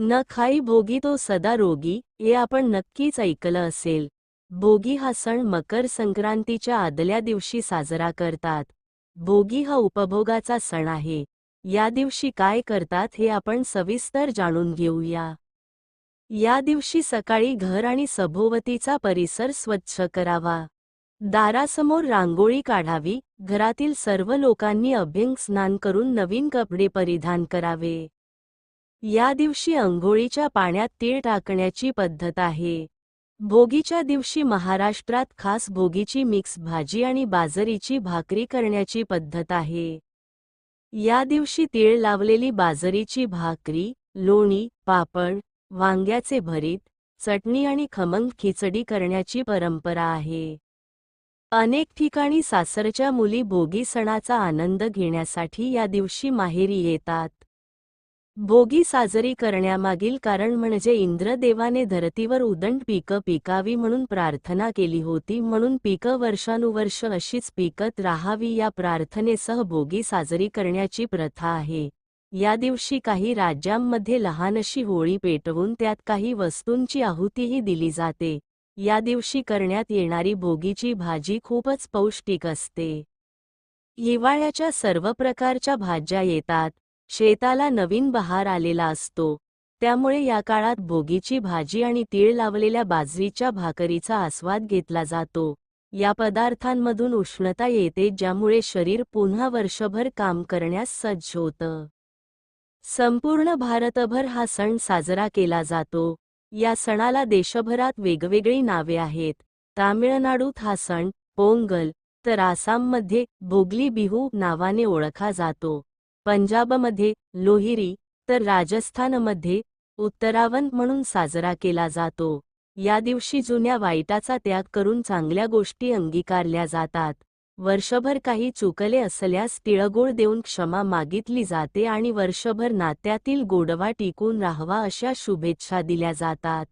न खाई भोगी तो सदा रोगी हे आपण नक्कीच ऐकलं असेल. भोगी हा सण मकर संक्रांतीच्या आदल्या दिवशी साजरा करतात. भोगी हा उपभोगाचा सण आहे. या दिवशी काय करतात हे आपण सविस्तर जाणून घेऊया. या दिवशी सकाळी घर आणि सभोवतीचा परिसर स्वच्छ करावा. दारासमोर रांगोळी काढावी घरातील सर्व लोकांनी अभ्यंग स्नान करून नवीन कपडे परिधान करावे. या दिवशी अंघोळीच्या पाण्यात तीळ टाकण्याची पद्धत आहे. भोगीच्या दिवशी महाराष्ट्रात खास भोगीची मिक्स भाजी आणि बाजरीची भाकरी करण्याची पद्धत आहे. या दिवशी तीळ लावलेली बाजरीची भाकरी लोणी पापड वांग्याचे भरीत चटणी आणि खमंग खिचडी करण्याची परंपरा आहे. अनेक ठिकाणी सासरच्या मुली भोगी सणाचा आनंद घेण्यासाठी या दिवशी माहेरी येतात. भोगी साजरी करण्यामागील कारण म्हणजे इंद्रदेवाने धरतीवर उदंड पिकं पिकावी म्हणून प्रार्थना केली होती. म्हणून पिकं वर्षानुवर्ष अशीच पिकत राहावी या प्रार्थनेसह भोगी साजरी करण्याची प्रथा आहे. या दिवशी काही राज्यांमध्ये लहानशी होळी पेटवून त्यात काही वस्तूंची आहुतीही दिली जाते. या दिवशी करण्यात येणारी भोगीची भाजी खूपच पौष्टिक असते. हिवाळ्याच्या सर्व प्रकारच्या भाज्या येतात. शेताला नवीन बहार आलेला असतो. त्यामुळे या काळात भोगीची भाजी आणि तीळ लावलेल्या बाजरीच्या भाकरीचा आस्वाद घेतला जातो. या पदार्थांमधून उष्णता येते ज्यामुळे शरीर पुन्हा वर्षभर काम करण्यास सज्ज होतं. संपूर्ण भारतभर हा सण साजरा केला जातो. या सणाला देशभरात वेगवेगळी नावे आहेत. तामिळनाडूत हा सण पोंगल तर आसाममध्ये भोगली बिहू नावाने ओळखा जातो. पंजाबमध्ये लोहिरी तर राजस्थानमध्ये उत्तरावंत म्हणून साजरा केला जातो. या दिवशी जुन्या वाईटाचा त्याग करून चांगल्या गोष्टी अंगीकारल्या जातात. वर्षभर काही चुकले असल्यास तिळगुळ देऊन क्षमा मागितली जाते आणि वर्षभर नात्यातील गोडवा टिकून राहावा अशा शुभेच्छा दिल्या जातात.